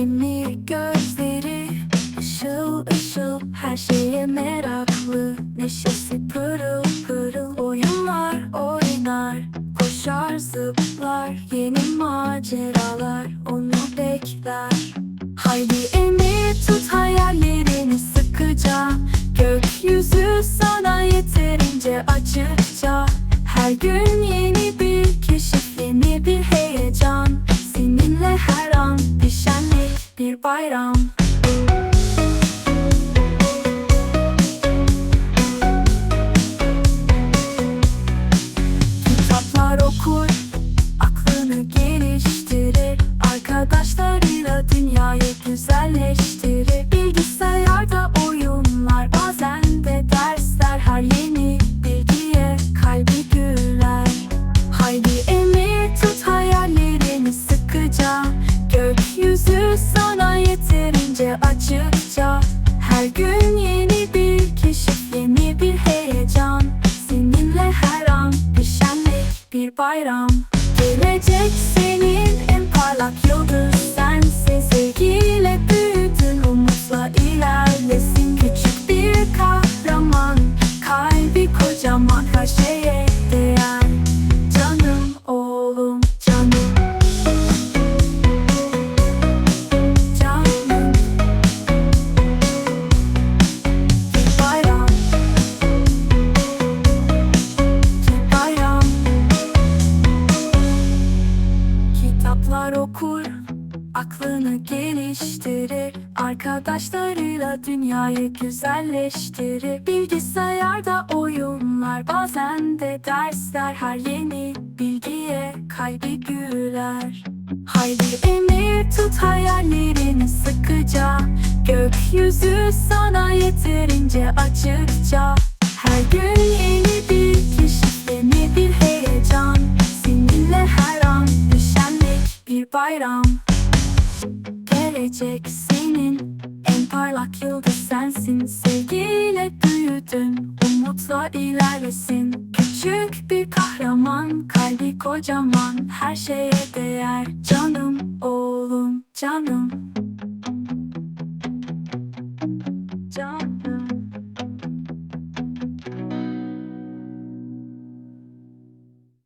Emir gözleri ışıl ışıl Her şeye meraklı. Neşesi pırıl pırıl Oyunlar oynar. Koşar zıplar Yeni maceralar onu bekler. Haydi emir tut hayallerini sıkıca. Gökyüzü sana yeterince açıkça. Her gün yeni bir keşif yeni bir heyecan bayram. Kitaplar okur, aklını geliştirir. Arkadaşlarıyla dünyayı güzelleştirir sana yeterince açıkça Her gün yeni bir keşif, yeni bir heyecan. Seninle her an bir şenlik, bir bayram. Gelecek senin en parlak yıldız sensin. Sevgiyle Kitaplar okur Aklını geliştirir Arkadaşlarıyla dünyayı güzelleştirir. Bilgisayarda oyunlar Bazen de dersler Her yeni bilgiye kalbi güler. Haydi emir tut hayallerini sıkıca Gökyüzü sana yeterince açıkça. Her gün yeni bir bayram. Gelecek senin en parlak yıldız sensin. Sevgiyle büyüdün umutla ilerlesin. Küçük bir kahraman kalbi kocaman. Her şeye değer canım oğlum canım